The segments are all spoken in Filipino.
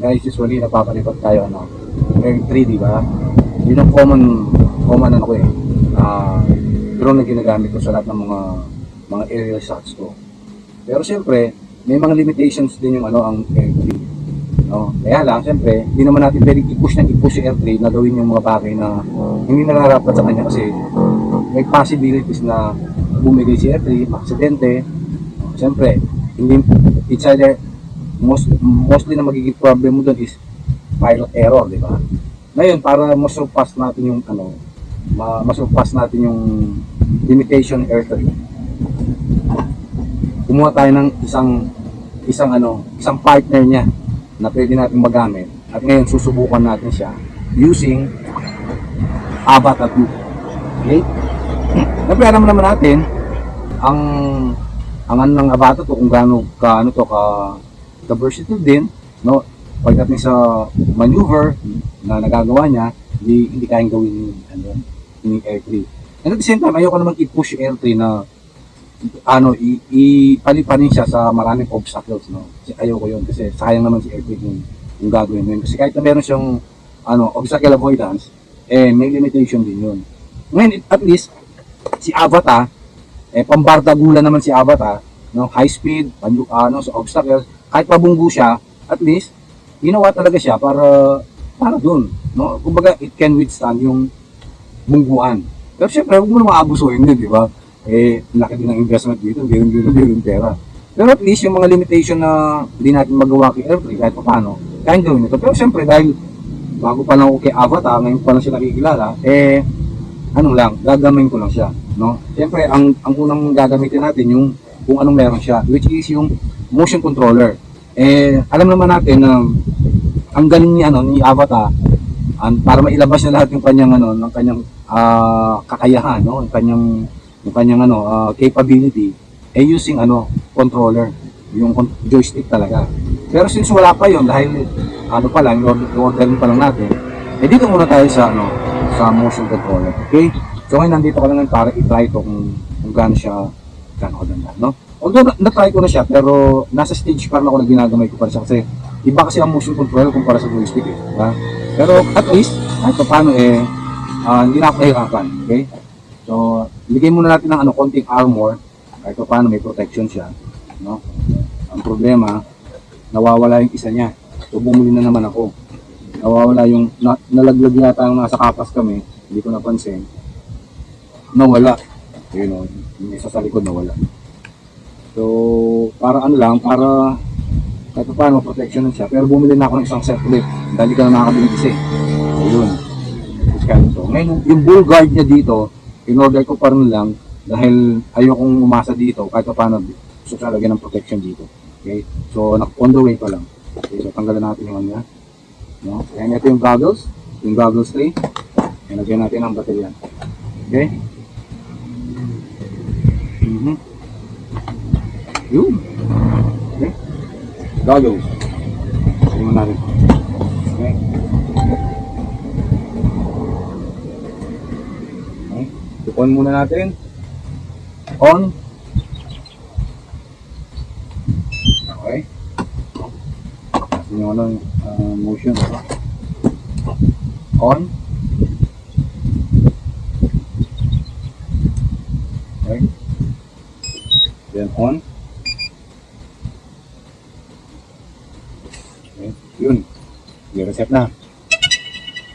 guys, usually napapalipad tayo ano, Air 3, di ba? Yun ang common, common ano ko eh. Ah, drone na ginagamit ko sa lahat ng mga mga aerial shots ko. Pero siyempre, may mga limitations din yung ano ang Air 3. No? Kaya lang, siyempre, hindi naman natin pwedeng i-push ng i-push si Air 3 na gawin yung mga bagay na hindi nararapat sa kanya kasi may possibilities na bumigay si Air 3, aksidente. Siyempre, hindi, it's either most, mostly na magiging problem mo doon is pilot error, di ba? Ngayon, para masurpass natin yung ano, ma masurpass natin yung limitation Air 3, kumuha tayo ng isang isang ano, isang partner niya na pwede natin magamit. At ngayon susubukan natin siya using Avatar 2. Okay? Siyempre alam naman natin ang ang ano ng Avatar to kung gaano ka ano to ka ka versatile din, no? Pagdating sa maneuver na nagagawa niya, hindi hindi kayang gawin ni ano ni Air 3. And at the same time, ayoko naman i-push yung Air 3 na ano, ipalipanin siya sa maraming obstacles, no? Kasi ayoko yun, kasi sayang naman si Epic yung, yung gagawin mo yun. Kasi kahit na meron siyang, ano, obstacle avoidance, eh, may limitation din yun. Ngayon, at least, si Avatar, eh, pambardagulan naman si Avatar, no? High speed, ano, sa obstacles, kahit pabunggo siya, at least, ginawa talaga siya para, para dun, no? Kumbaga, it can withstand yung bungguan. Pero syempre, huwag mo naman aabusuhin din, di ba? eh, laki din ng investment dito, hindi rin dito yung pera. Pero at least yung mga limitation na hindi natin magawa kay Airplay kahit pa paano, kaya gawin ito. Pero siyempre dahil bago pa lang ako kay Avatar, ngayon pa lang siya nakikilala, eh, ano lang, gagamitin ko lang siya. No? Siyempre, ang, ang unang gagamitin natin yung kung anong meron siya, which is yung motion controller. Eh, alam naman natin na ang galing ni, ano, ni Avatar, an, para mailabas niya lahat yung kanyang, ano, ng kanyang ah, kakayahan, no? yung kanyang yung kanyang ano ah, capability eh using ano controller yung joystick talaga pero since wala pa yon dahil ano pa lang order pa lang natin eh dito muna tayo sa ano sa motion controller okay so ngayon nandito ka lang para i-try to kung, kung gaano siya gaano kaganda no although na- na-try ko na siya pero nasa stage pa rin ako na ginagamay ko pa rin siya kasi iba kasi ang motion controller kumpara sa joystick eh diba? pero at least kahit pa paano eh ah, hindi na ako nahirapan okay So, bigay muna natin ng ano, konting armor. Kahit pa paano may protection siya. No? Ang problema, nawawala yung isa niya. So, bumuli na naman ako. Nawawala yung, na, nalaglag yata yung nasa kapas kami. Hindi ko napansin. Nawala. Yun o, yung isa sa likod nawala. So, para ano lang, para kahit pa paano protection siya. Pero bumili na ako ng isang set ulit. Dali ka na nakakabilig isa eh. So, ngayon, yung bull guard niya dito, in-order ko pa lang dahil ayokong umasa dito kahit pa paano gusto ko lagyan ng protection dito. Okay? So, on the way pa lang. Okay, so tanggalan natin yung ano. No? Ayan, ito yung goggles. Yung goggles tray. Ayan, lagyan natin ang bateryan. Okay? Yun. Okay? Goggles. Tingnan natin. Okay? Okay. On muna natin. On. Okay. Yung ano, uh, motion. On. Okay. Then on. Okay. Yun. I-reset na.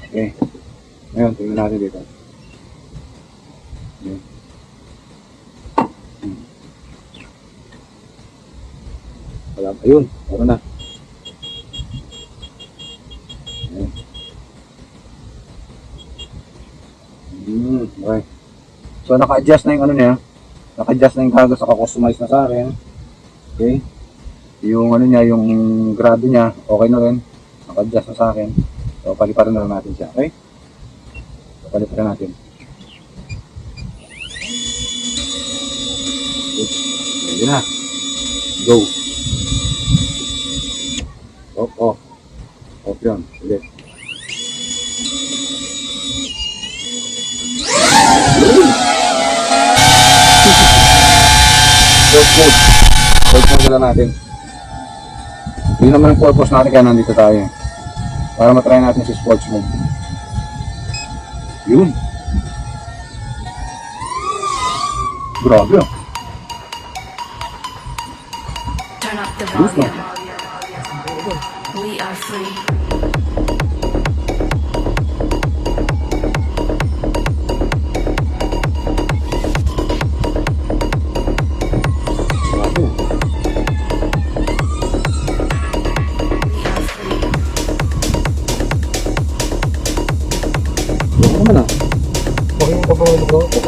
Okay. Ngayon, tingnan natin dito. Okay. Hmm. Wala. Ayun, meron na. Ayun. Hmm, okay. So, naka-adjust na yung ano niya. Naka-adjust na yung kagos, naka-customize na sa akin. Okay. Yung ano niya, yung grado niya, okay na rin. Naka-adjust na sa akin. So, paliparan na lang natin siya. Okay? So, paliparan natin. Pwede na. Go. Off, off. Off yun. Ulit. Go, go. Hold mo na natin. Yun naman ang purpose natin kaya nandito tayo. Para matry natin si sports mode. Yun. Grabe ah. Turn up the volume. We are free. Dito. Turn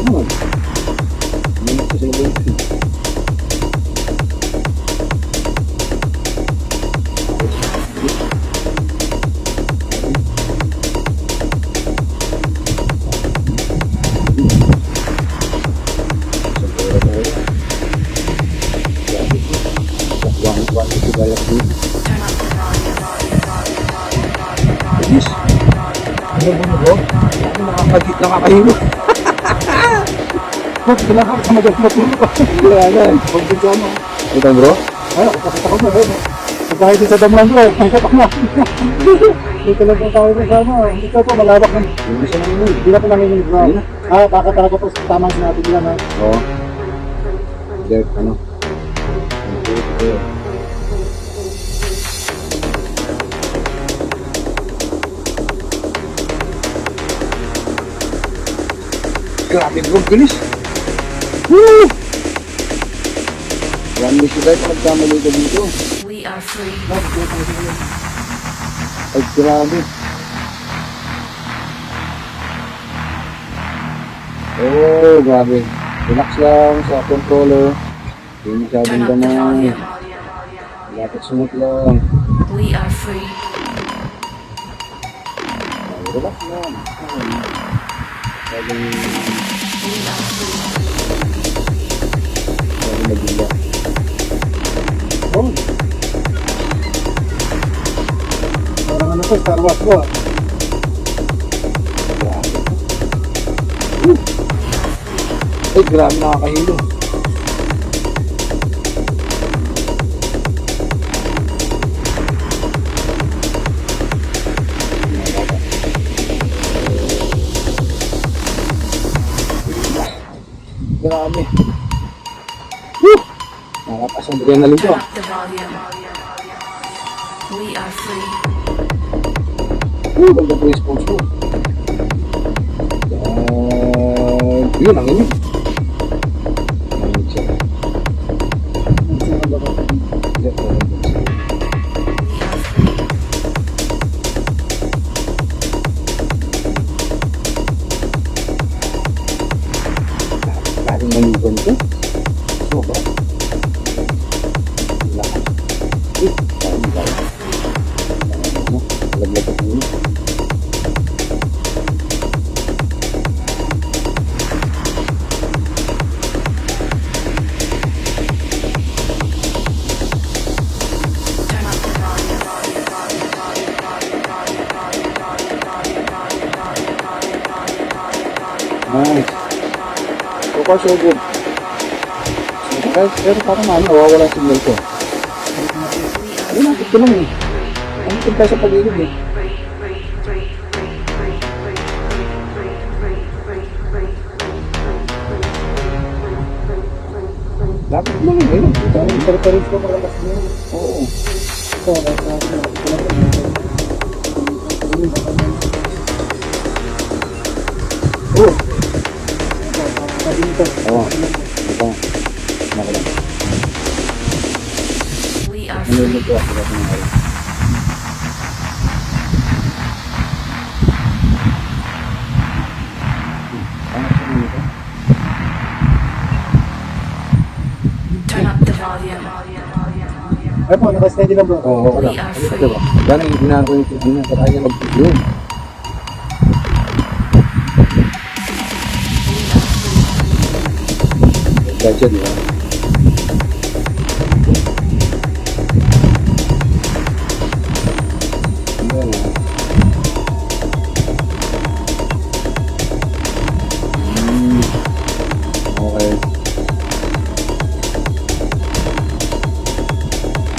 up the volume. Yes. Ano mo? Ano nakakagit, nakakahilo. Ba't kailangan ka mag-matulog ka? Wala na eh. Ano. Bro? Ay, kapit ako na rin. Din sa damuhan bro, may na. Hindi talaga tayo sa ano. Hindi ka po malawak na. Hindi siya nanginig. Hindi na po nanginig bro. Ah, baka talaga po tama sinabi nila. Oo. Ano? Grabe bro, bilis. Woo! Grabe siya dahil nagkamali ka dito. We are free. Ay, grabe. Oh, grabe. Relax lang sa controller. Hindi masyadong volume. Lapit sumot lang. We are free. Relax lang. Masyadong, Oh. Parang ano ko, Star Wars ko ah. Grabe. Ay, grabe nakakahilo. Grabe. Woo! Nakataas ang up the volume. We are free. Woo! Ganda po yung sports ko. Uh, yun, ang inig. Ano? Laglag ako yun. Turn up the volume. Nice. So far, so good. Pero, pero parang ano, nawawala ang signal ko. Ayun, nakit ko lang eh. Ang tayo sa pag-ibig eh. Dapat mo lang eh. Pero ko malakas mo. Oo. Ito, Oh. Oo. Ito. Nakala. We Ano yung yung ito. Ano sa the volume. Ay po, naka-steady lang bro. Oo, wala. Ano ito ba? Yan ang ginawa ko yung tubig na kaya niya mag-video. Gadget, di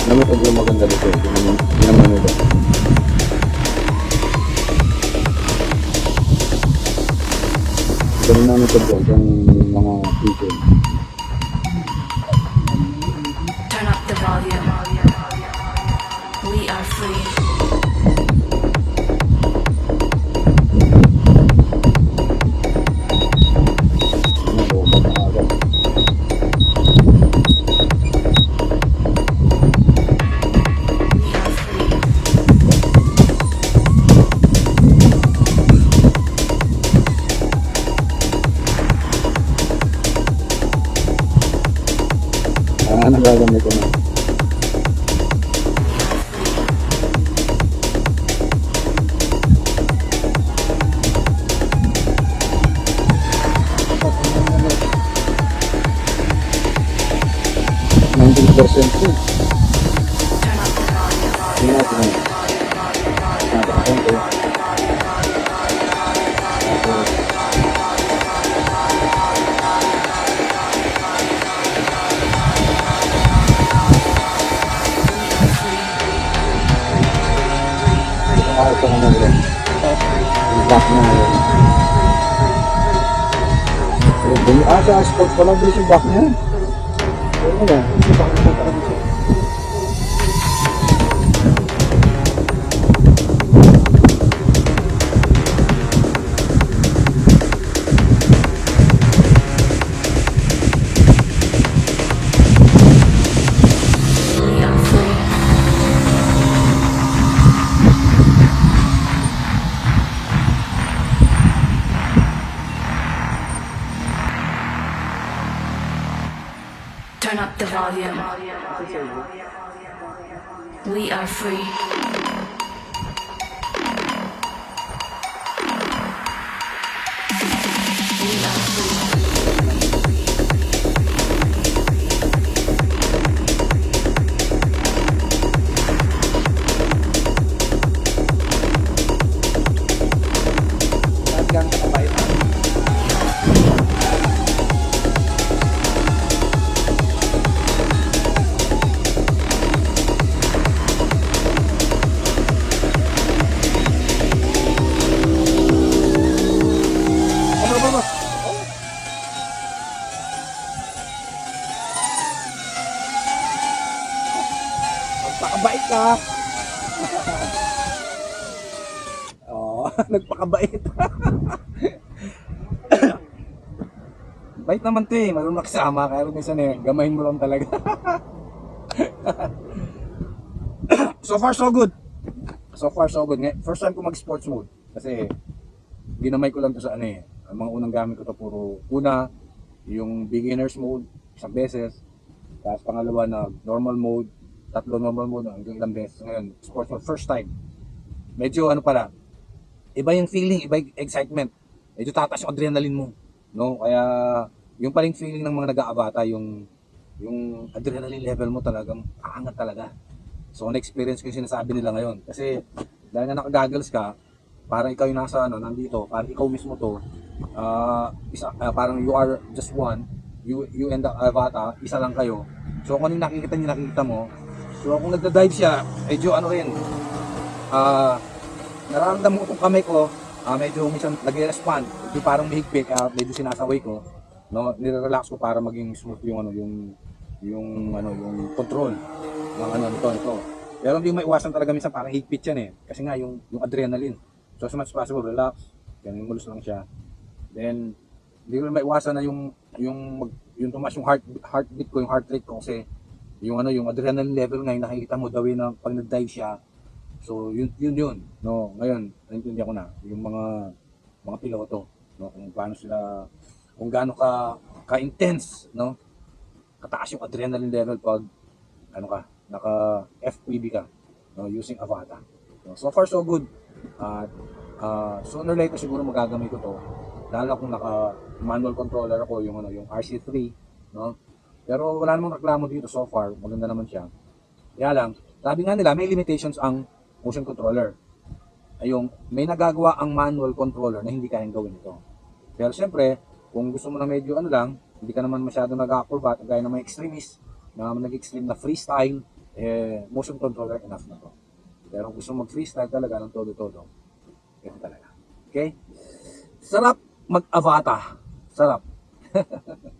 Naman ko yung ano maganda dito. Hindi naman, hindi naman nila. Ganun namin sa vlog ang mga people. Turn up the volume. Ah, Ah, sa sports pa lang bilis yung back niya. Ano yan? Yung back Turn up the volume. We are free. nagpakabait. Bait naman to eh, marunong makisama, kaya minsan eh, gamahin mo lang talaga. so far so good. So far so good. First time ko mag-sports mode. Kasi, ginamay ko lang to sa ano eh. Ang mga unang gamit ko to puro, una, yung beginner's mode, isang beses. Tapos pangalawa na normal mode, tatlo normal mode, hanggang ilang beses. Ngayon, sports mode, first time. Medyo ano pala, iba yung feeling, iba yung excitement. Medyo tataas yung adrenaline mo. No? Kaya, yung paling feeling ng mga nag-aabata, yung yung adrenaline level mo talagang aangat talaga. So, na-experience ko yung sinasabi nila ngayon. Kasi, dahil nga nakagagals ka, parang ikaw yung nasa, ano, nandito, parang ikaw mismo to, ah, isa, ah, parang you are just one, you, you and the avata, isa lang kayo. So, kung ano yung nakikita niya, nakikita mo, so kung nagda-dive siya, medyo ano rin, ah, nararamdaman ko itong kamay ko, ah, medyo minsan nag-respond, medyo parang mahigpit, ah, medyo sinasaway ko, no, nire-relax ko para maging smooth yung ano, yung yung ano, yung control ng ano nito, nito. Pero hindi maiwasan talaga minsan parang higpit yan eh. Kasi nga yung yung adrenaline. So as much as possible, relax. Ganun mulus lang siya. Then hindi ko maiwasan na yung yung mag, yung tumas yung heart heartbeat ko, yung heart rate ko kasi yung ano yung adrenaline level ngayon nakikita mo daw na pag nag-dive siya. So yun yun yun. No, ngayon naintindihan ko na yung mga mga piloto, no, kung paano sila kung gaano ka ka-intense, no? Kataas yung adrenaline level pag ano ka, naka FPV ka, no, using Avata. No, so far so good. At uh, sooner or later siguro magagamit ko to. Lalo kung naka manual controller ako yung ano, yung RC3, no? Pero wala namang reklamo dito so far. Maganda naman siya. Kaya lang, sabi nga nila, may limitations ang motion controller. Ayong, may nagagawa ang manual controller na hindi kayang gawin ito. Pero siyempre, kung gusto mo na medyo ano lang, hindi ka naman masyado nag-acrobat, gaya ng mga extremist, na nag-extreme na freestyle, eh, motion controller enough na to. Pero kung gusto mag-freestyle talaga ng todo-todo, ito talaga. Okay? Sarap! mag-avata. Sarap.